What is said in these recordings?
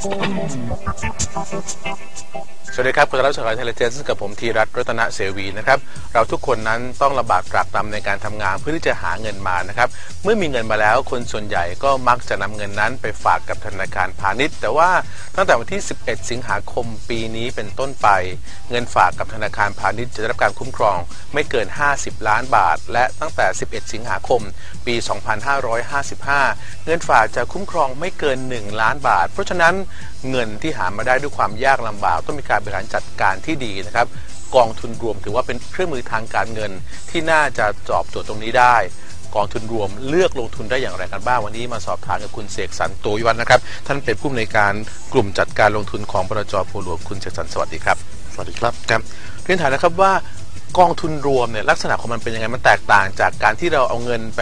Mm-hmm. วัสดีครับคุณรับสารเทเลเจนส์กับผมธีรัตน์รัตนเสวีนะครับ เราทุกคนนั้นต้องระบากตรากตรำในการทำงานเพื่อที่จะหาเงินมานะครับ เมื่อมีเงินมาแล้วคนส่วนใหญ่ก็มักจะนำเงินนั้นไปฝากกับธนาคารพาณิชย์ แต่ว่าตั้งแต่วันที่ 11 สิงหาคมปีนี้เป็นต้นไป เงินฝากกับธนาคารพาณิชย์จะได้รับการคุ้มครอง ไม่เกิน 50 ล้านบาท และตั้งแต่ 11 สิงหาคม ปี 2555 เงินฝากจะคุ้มครองไม่เกิน 1 ล้านบาท เพราะฉะนั้นเงินที่หามาได้ด้วยความยากลำบากต้องมีการริหารจัดการที่ดีนะครับ กองทุนรวมถือว่าเป็นเครื่องมือทางการเงิน ที่น่าจะตอบโจทย์ตรงนี้ได้ กองทุนรวมเลือกลงทุนได้อย่างไรกันบ้างวันนี้มาสอบถามกับคุณเสกสรรโตยวันนะครับ ท่านเป็นผู้อำนวยการกลุ่มจัดการลงทุนของบรจโพหลวงคุณเสกสรรสวัสดีครับสวัสดีครับครับเรียนถามนะครับว่ากองทุนรวมเนี่ยลักษณะของมันเป็นยังไงมันแตกต่างจากการที่เราเอาเงินไป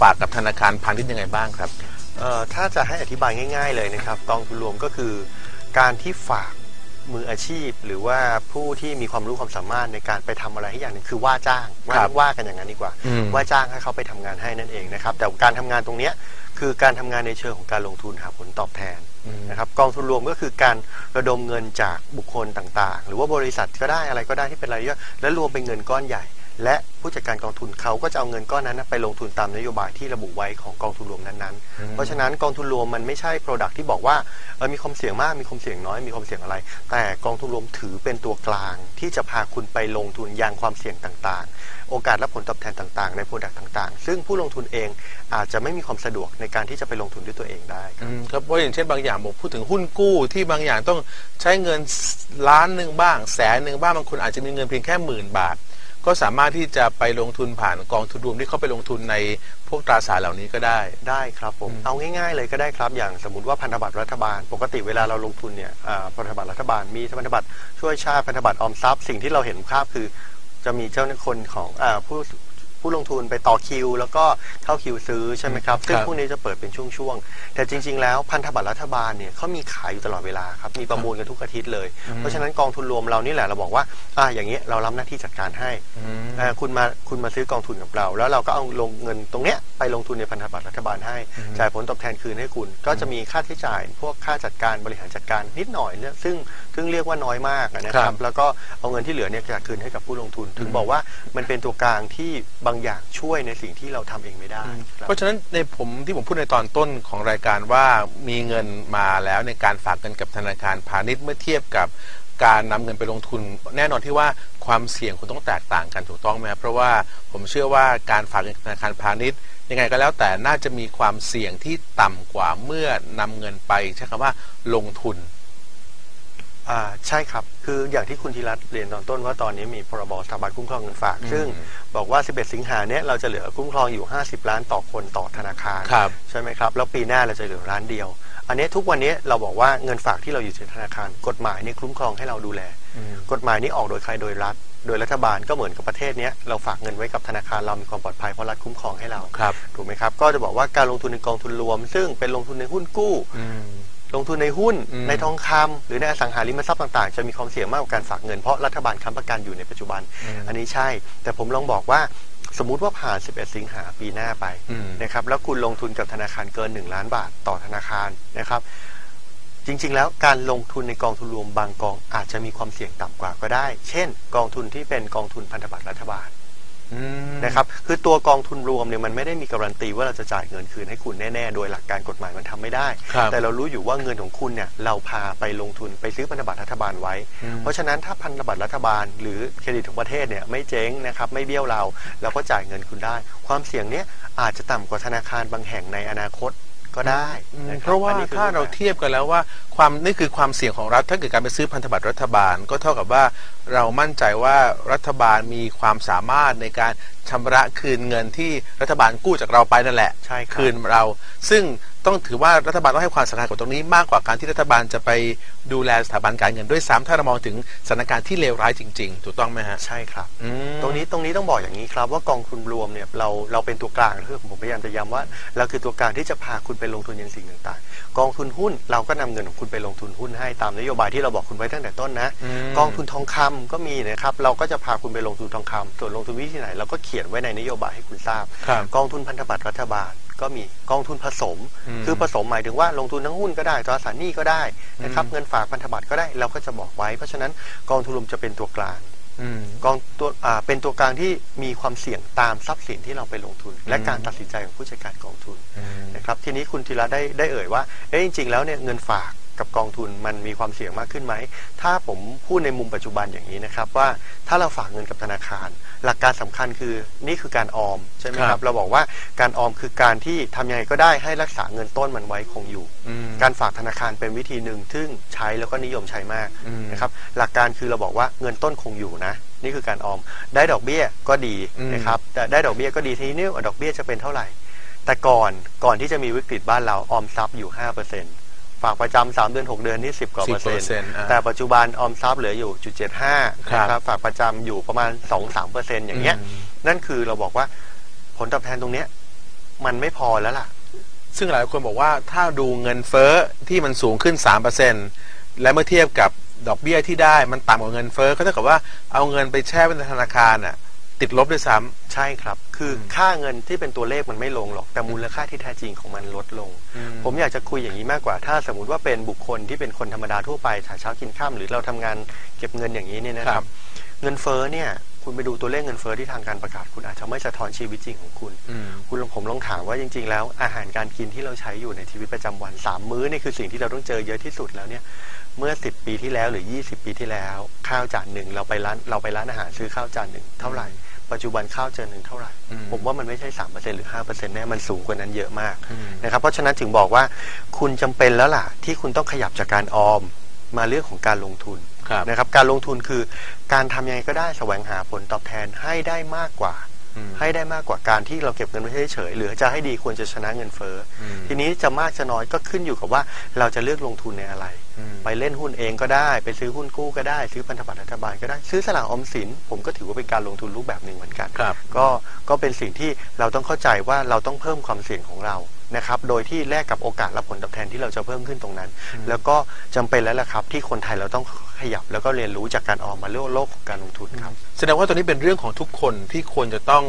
ฝากกับธนาคารพาณิชย์ยังไงบ้างครับ เอ่อถ้าจะให้อธิบายง่าย ๆ เลยนะครับกองทุนรวมก็คือ การที่ฝาก มืออาชีพ หรือว่าผู้ที่มีความรู้ความสามารถในการไปทำอะไรให้อย่างหนึ่งคือว่าจ้างว่าครับว่ากันอย่างนั้นดีกว่าอืมว่าจ้างให้เขาไปทำงานให้นั่นเองนะครับ แต่การทำงานตรงเนี้ยคือการทำงานในเชิงของการลงทุนหาผลตอบแทนนะครับกองทุนรวมก็คือการระดมเงินจากบุคคลต่างๆ หรือว่าบริษัทก็ได้อะไรก็ได้ที่เป็นรายย่อยและรวมเป็นเงินก้อนใหญ่ และผู้จัดการกองทุนเขาก็จะเอาเงินก้อนนั้นนะไปลงทุนตามนโยบายที่ระบุไว้ของกองทุนรวมนั้นๆ เพราะฉะนั้นกองทุนรวมมันไม่ใช่ Product ที่บอกว่าเออมีความเสี่ยงมากมีความเสี่ยงน้อยมีความเสี่ยงอะไร แต่กองทุนรวมถือเป็นตัวกลาง ที่จะพาคุณไปลงทุนยังความเสี่ยงต่างๆ โอกาสและผลตอบแทนต่างๆ ใน Product ต่างๆ ซึ่งผู้ลงทุนเองอาจจะไม่มีความสะดวกในการที่จะไปลงทุนด้วยตัวเองได้ครับอืมครับเพราะอย่างเช่นบางอย่างบอกพูดถึงหุ้นกู้ที่บางอย่างต้องใช้เงินล้านหนึ่งบ้างแสนหนึ่งบ้างบางคนอาจจะมีเงินเพียงแค่หมื่นบาท ก็สามารถที่จะไปลงทุนผ่านกองทุนรวมที่เขาไปลงทุนในพวกตราสารเหล่านี้ก็ได้ ได้ครับผม เอาง่ายๆเลยก็ได้ครับ อย่างสมมติว่าพันธบัตรรัฐบาล ปกติเวลาเราลงทุนเนี่ยอ่าพันธบัตรรัฐบาลมีพันธบัตรช่วยชาติพันธบัตรออมทรัพย์ สิ่งที่เราเห็นภาพคือ จะมีเจ้าหน้าคนของอาผู้ ผู้ลงทุนไปต่อคิว แล้วก็เข้าคิวซื้อใช่ไหมครับซึ่งครับพวกนี้จะเปิดเป็นช่วงๆแต่จริง ๆ แล้วพันธบัตรรัฐบาลเนี่ยเขามีขายอยู่ตลอดเวลาครับมีประมูลกันทุกอาทิตย์เลย เพราะฉะนั้นกองทุนรวมเรานี่แหละเราบอกว่าอ่าอย่างนี้เรารับหน้าที่จัดการให้อ่าคุณมาคุณมาซื้อกองทุนกับเรา แล้วเราก็เอาลงเงินตรงเนี้ยไปลงทุนในพันธบัตรรัฐบาลให้จ่ายผลตอบแทนคืนให้คุณ ก็จะมีค่าใช้จ่าย พวกค่าจัดการบริหารจัดการนิดหน่อยเนี่ยซึ่งซึ่งเรียกว่าน้อยมากอะนะคครัรับบแล้วก็เอาเงินที่เหลือเนี่ยจะคืนให้กับผู้ลงทุน ถึงบอกว่ามันเป็นตัวกลางที่บางอย่างช่วยในสิ่งที่เราทำเองไม่ได้ครับ เพราะฉะนั้นในผมที่ผมพูดในตอนต้นของรายการว่ามีเงินมาแล้วในการฝากเงินกับธนาคารพาณิชย์เมื่อเทียบกับการนำเงินไปลงทุน แน่นอนที่ว่าความเสี่ยงคุณต้องแตกต่างกันถูกต้องไหมครับเพราะว่าผมเชื่อว่าการฝากเงินกับธนาคารพาณิชย์ ยังไงก็แล้วแต่น่าจะมีความเสี่ยงที่ต่ำกว่าเมื่อนำเงินไปใช้คำว่าลงทุน อ่าใช่ครับ คืออย่างที่คุณธีรัตน์เรียนตอนต้นว่าตอนนี้มีพรบสถาบันคุ้มครองเงินฝาก ซึ่งบอกว่า 11 สิงหาเนี้ยเราจะเหลือคุ้มครองอยู่ 50 ล้านต่อคนต่อธนาคารครับ ใช่ไหมครับ แล้วปีหน้าเราจะเหลือล้านเดียว อันนี้ทุกวันนี้เราบอกว่าเงินฝากที่เราอยู่ในธนาคาร กฎหมายนี่คุ้มครองให้เราดูแล กฎหมายนี้ออกโดยใครโดยรัฐ โดยรัฐบาลก็เหมือนกับประเทศเนี้ยเราฝากเงินไว้กับธนาคารเรามีความปลอดภัยเพราะรัฐคุ้มครองให้เราครับ ถูกไหมครับ ก็จะบอกว่าการลงทุนในกองทุนรวม ซึ่งเป็นลงทุนในหุ้นกู้อืม ลงทุนในหุ้นอืมในทองคำหรือในอสังหาริมทรัพย์ต่างๆ จะมีความเสี่ยงมากกว่าการฝากเงินเพราะรัฐบาลค้ำประกันอยู่ในปัจจุบัน อันนี้ใช่ แต่ผมลองบอกว่าสมมุติว่าผ่าน 11 สิงหาปีหน้าไปอืมนะครับแล้วคุณลงทุนกับธนาคารเกิน 1 ล้านบาทต่อธนาคารนะครับจริง ๆ แล้วการลงทุนในกองทุนรวมบางกองอาจจะมีความเสี่ยงต่ำกว่าก็ได้ เช่น กองทุนที่เป็นกองทุนพันธบัตรรัฐบาล อืม นะครับ คือตัวกองทุนรวมเนี่ยมันไม่ได้มีการันตีว่าเราจะจ่ายเงินคืนให้คุณแน่ ๆ โดยหลักการกฎหมายมันทำไม่ได้ ครับแต่เรารู้อยู่ว่าเงินของคุณเนี่ยเราพาไปลงทุนไปซื้อพันธบัตรรัฐบาลไว้ อืม เพราะฉะนั้นถ้าพันธบัตรรัฐบาล หรือเครดิตของประเทศเนี่ยไม่เจ๊งนะครับไม่เบี้ยวเราเราก็จ่ายเงินคุณได้ ความเสี่ยงเนี้ยอาจจะต่ำกว่าธนาคารบางแห่งในอนาคต ก็ได้นคบเพราะว่าอันนี้คือถ้าเราเทียบกันแล้วว่าความนี่คือความเสี่ยงของรัฐถ้าเกิดการไปซื้อพันธบัตรรัฐบาล ก็เท่ากับว่าเรามั่นใจว่ารัฐบาลมีความสามารถในการชำระคืนเงินที่รัฐบาลกู้จากเราไปนั่นแหละ ใช่ครับ คืนเรา ซึ่ง ต้องถือว่ารัฐบาลต้องให้ความสำคัญกับตรงนี้มากกว่าการที่รัฐบาลจะไปดูแลสถาบันการเงินด้วยซ้ำถ้าเรามองถึงสถานการณ์ที่เลวร้ายจริง ๆ ถูกต้องไหมฮะ ใช่ครับอืมตรงนี้ตรงนี้ต้องบอกอย่างนี้ครับว่ากองทุนรวมเนี่ยเราเราเป็นตัวกลางคือผมพยายามจะย้ำว่า เราคือตัวกลางที่จะพาคุณไปลงทุนในสิ่งต่างๆ กองทุนหุ้นเราก็นำเงินของคุณไปลงทุนหุ้นให้ตามนโยบายที่เราบอกคุณไว้ตั้งแต่ต้นนะอืมกองทุนทองคำก็มีนะครับเราก็จะพาคุณไปลงทุนทองคำส่วนลงทุนวิธีไหนเราก็เขียนไว้ในนโยบายให้คุณทราบครับกองทุนพันธบัตรรัฐบาล ก็มีกองทุนผสมอืมคือผสมหมายถึงว่าลงทุนทั้งหุ้นก็ได้ตราสารหนี้ก็ได้นะครับอืมเงินฝากพันธบัตรก็ได้เราก็จะบอกไว้ เพราะฉะนั้นกองทุนรวมจะเป็นตัวกลางอืมกองตัวอ่าเป็นตัวกลางที่มีความเสี่ยงตามทรัพย์สินที่เราไปลงทุน และอืมการตัดสินใจของผู้จัดการกองทุนอืมนะครับทีนี้คุณธีระได้ได้เอ่ยว่าเอ๊ะจริงๆแล้วเนี่ยเงินฝาก กับกองทุนมันมีความเสี่ยงมากขึ้นไหม ถ้าผมพูดในมุมปัจจุบันอย่างนี้นะครับว่าถ้าเราฝากเงินกับธนาคาร หลักการสำคัญคือนี่คือการออมใช่ไหมคครัรับบเราบอกว่าการออมคือการที่ทำยังไงก็ได้ให้รักษาเงินต้นมันไว้คงอยู่อืมการฝากธนาคารเป็นวิธีหนึ่งซึ่งใช้แล้วก็นิยมใช้มากอืมนะครับหลักการคือเราบอกว่าเงินต้นคงอยู่นะนี่คือการออม ได้ดอกเบี้ยก็ดีอืมนะครับ แต่ได้ดอกเบี้ยก็ดีทีนี้ดอกเบี้ยจะเป็นเท่าไหร่ แต่ก่อนก่อนที่จะมีวิกฤตบ้านเราออมทรัพย์อยู่ 5% ฝากประจำสามเดือน6เดือนนี่10กว่าเปอร์เซ็นต์10%อ่าแต่ปัจจุบันออมทรัพย์เหลืออยู่จุด75ครับนะครับฝากประจำอยู่ประมาณ2-3%อย่างเงี้ยมนั่นคือเราบอกว่าผลตอบแทนตรงเนี้ยมันไม่พอแล้วล่ะ ซึ่งหลายคนบอกว่าถ้าดูเงินเฟ้อที่มันสูงขึ้น 3%และเมื่อเทียบกับดอกเบี้ยที่ได้มันต่ำกว่าเงินเฟ้อก็เท่ากับว่าเอาเงินไปแช่ไว้ในธนาคารน่ะติดลบด้วยซ้ำ ใช่ครับ คืออมค่าเงินที่เป็นตัวเลขมันไม่ลงหรอก แต่มูลค่าที่แท้จริงของมันลดลงอืมผมอยากจะคุยอย่างนี้มากกว่า ถ้าสมมติว่าเป็นบุคคลที่เป็นคนธรรมดาทั่วไปหาเช้ากินข้ามหรือเราทำงานเก็บเงินอย่างนี้เนี่ยนะคครัรับบเงินเฟ้อเนี่ยคุณไปดูตัวเลขเงินเฟ้อที่ทางการประกาศ คุณอาจจะไม่สะท้อนชีวิตจริงของคุณอืมคุณลองผมลองถามว่าจริง ๆ แล้วอาหารการกินที่เราใช้อยู่ในชีวิตประจำวันสามมื้อนี่คือสิ่งที่เราต้องเจอเยอะที่สุดแล้วเนี่ย เมื่อ 10 ปีที่แล้วหรือ 20 ปีที่แล้ว ข้าวจานหนึ่งเราไปร้านเราไปร้านอาหารซื้อข้าวจานหนึ่งเท่าไหร่ ปัจจุบันข้าวจานหนึ่งเท่าไหร่อืมผมว่ามันไม่ใช่ 3%หรือ 5%แน่มันสูงกว่านั้นเยอะมากอืมนะครับเพราะฉะนั้นถึงบอกว่าคุณจำเป็นแล้วล่ะ ที่คุณต้องขยับจากการออมมาเรื่องของการลงทุนครับนะครับการลงทุนคือการทำยังไงก็ได้แสวงหาผลตอบแทนให้ได้มากกว่าอืมให้ได้มากกว่าการที่เราเก็บเงินไว้เฉยๆหรือจะให้ดีควรจะชนะเงินเฟ้ออมทีนี้จะมากจะน้อยก็ขึ้นอยู่กับว่าเราจะเลือกลงทุนในอะไรอืม ไปเล่นหุ้นเองก็ได้ ไปซื้อหุ้นกู้ก็ได้ ซื้อพันธบัตรรัฐบาลก็ได้ ซื้อสลากออมสิน ผมก็ถือว่าเป็นการลงทุนรูปแบบหนึ่งเหมือนกันครับก็ก็เป็นสิ่งที่เราต้องเข้าใจว่าเราต้องเพิ่มความเสี่ยงของเรานะครับ โดยที่แลกกับโอกาสและผลตอบแทนที่เราจะเพิ่มขึ้นตรงนั้น แล้วก็จำเป็นแล้วล่ะครับ ที่คนไทยเราต้องขยับแล้วก็เรียนรู้จากการออมมาเรื่องโลกของการลงทุนครับ แสดงว่าตอนนี้เป็นเรื่องของทุกคนที่ควรจะต้อง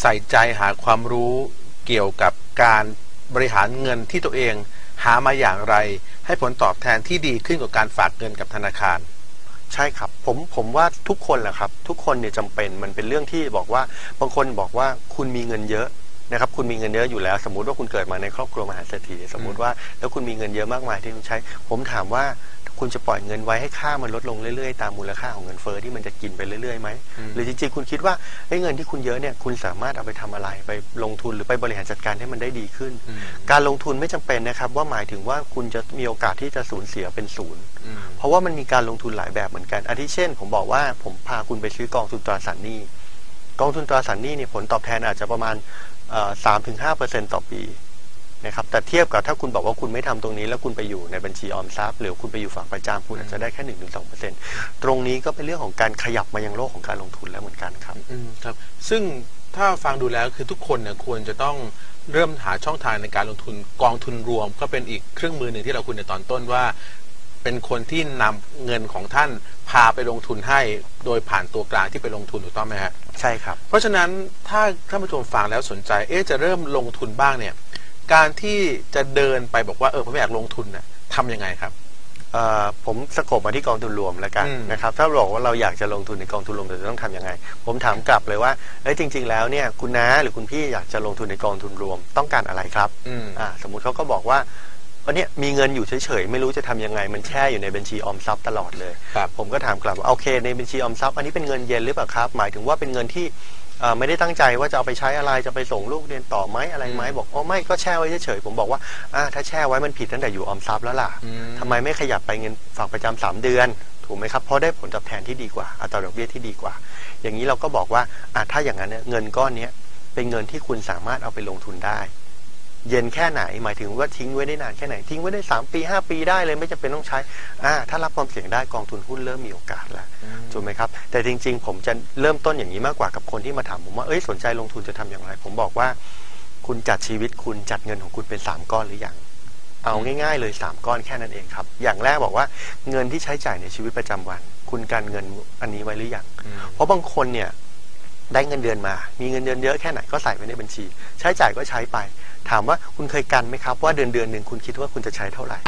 ใส่ใจหาความรู้เกี่ยวกับการบริหารเงินที่ตัวเอง หามาอย่างไร ให้ผลตอบแทนที่ดีขึ้นกว่าการฝากเงินกับธนาคาร ใช่ครับผมผมว่าทุกคนแหละครับ ทุกคนเนี่ยจำเป็นมันเป็นเรื่องที่บอกว่าบางคนบอกว่าคุณมีเงินเยอะ นะครับคุณมีเงินเยอะอยู่แล้ว สมมุติว่าคุณเกิดมาในครอบครัวมหาเศรษฐีสมมุติว่าแล้วคุณมีเงินเยอะมากมายที่คุณใช้ ผมถามว่าคุณจะปล่อยเงินไว้ให้ค่ามันลดลงเรื่อยๆ ตามมูลค่าของเงินเฟ้อที่มันจะกินไปเรื่อยๆไหมอืมหรือจริงๆคุณคิดว่าไอ้เงินที่คุณเยอะเนี่ยคุณสามารถเอาไปทำอะไรไปลงทุนหรือไปบริหารจัดการให้มันได้ดีขึ้นอืมการลงทุนไม่จำเป็นนะครับว่าหมายถึงว่าคุณจะมีโอกาสที่จะสูญเสียเป็นศูนย์อืมเพราะว่ามันมีการลงทุนหลายแบบเหมือนกันอาทิเช่น ผมบอกว่าผมพาคุณไปซื้อกองทุนตราสารหนี้กองทุนตราสารหนี้เนี่ยผลตอบแทนอาจจะประมาณ สามถึงห้าเปอร์เซ็นต่อปีนะครับแต่เทียบกับถ้าคุณบอกว่าคุณไม่ทำตรงนี้ แล้วคุณไปอยู่ในบัญชีออมทรัพย์หรือคุณไปอยู่ฝากประจำคุณอาจจะได้แค่หนึ่งถึงสองเปอร์เซ็นตรงนี้ก็เป็นเรื่องของการขยับมายังโลกของการลงทุนแล้วเหมือนกันครับอืมครับ ซึ่งถ้าฟังดูแล้วคือทุกคนเนี่ยควรจะต้องเริ่มหาช่องทางในการลงทุนกองทุนรวม ก็เป็นอีกเครื่องมือหนึ่งที่เราคุยในตอนต้นว่า เป็นคนที่นำเงินของท่านพาไปลงทุนให้ โดยผ่านตัวกลางที่ไปลงทุนถูกต้องไหมฮะใช่ครับ เพราะฉะนั้นถ้าท่านผู้ชมฟังแล้วสนใจ เอ๊ะจะเริ่มลงทุนบ้างเนี่ย การที่จะเดินไปบอกว่าเออผมอยากลงทุนน่ะทำยังไงครับเอ่อผมสกบมาที่กองทุนรวมแล้วกันอืมนะครับถ้าบอกว่าเราอยากจะลงทุนในกองทุนรวมเราจะต้องทำยังไง ผมถามกลับเลยว่าเอ้ยจริง ๆ แล้วเนี่ยคุณน้าหรือคุณพี่อยากจะลงทุนในกองทุนรวมต้องการอะไรครับอืมอ่าสมมุติเขาก็บอกว่า วันเนี้ยมีเงินอยู่เฉยๆ ไม่รู้จะทำยังไง มันแช่อยู่ในบัญชีออมทรัพย์ตลอดเลยครับผมก็ถามกลับว่าโอเค ในบัญชีออมทรัพย์อันนี้เป็นเงินเย็นหรือเปล่าครับ หมายถึงว่าเป็นเงินที่เอ่อไม่ได้ตั้งใจว่าจะเอาไปใช้อะไรจะไปส่งลูกเรียนต่อไหมอะไรไหมอืมบอกอ๋อไม่ก็แช่ไว้เฉยๆผมบอกว่าอ่าถ้าแช่ไว้มันผิดตั้งแต่อยู่ออมทรัพย์แล้วล่ะอืมทำไมไม่ขยับไปเงินฝากประจำสามเดือนถูกไหมครับเพราะได้ผลตอบแทนที่ดีกว่าอัตราดอกเบี้ยที่ดีกว่า อย่างนี้เราก็บอกว่าอะถ้าอย่างนั้นเนี่ยเงินก้อนเนี้ยเป็นเงินที่คุณสามารถเอาไปลงทุนได้ เย็นแค่ไหน หมายถึงว่าทิ้งไว้ได้นานแค่ไหน ทิ้งไว้ได้ 3 ปี 5 ปีได้เลยไม่จำเป็นต้องใช้อ่าถ้ารับความเสี่ยงได้กองทุนหุ้นเริ่มมีโอกาสแล้วถูกไหมครับ แต่จริง ๆ ผมจะเริ่มต้นอย่างนี้มากกว่ากับคนที่มาถามผมว่าเอ้ยสนใจลงทุนจะทำอย่างไร ผมบอกว่า คุณจัดชีวิตคุณจัดเงินของคุณเป็น 3 ก้อนหรือยังเอาง่ายๆเลย 3 ก้อนแค่นั้นเองครับ อย่างแรกบอกว่าเงินที่ใช้จ่ายในชีวิตประจำวัน คุณการเงินอันนี้ไว้หรือยังอืมเพราะบางคนเนี่ยได้เงินเดือนมา มีเงินเดือนเยอะแค่ไหนก็ใส่ไว้ในบัญชี ใช้จ่ายก็ใช้ไป ถามว่าคุณเคยกันไหมครับว่าเดือนเดือนหนึ่งคุณคิดว่าคุณจะใช้เท่าไหร่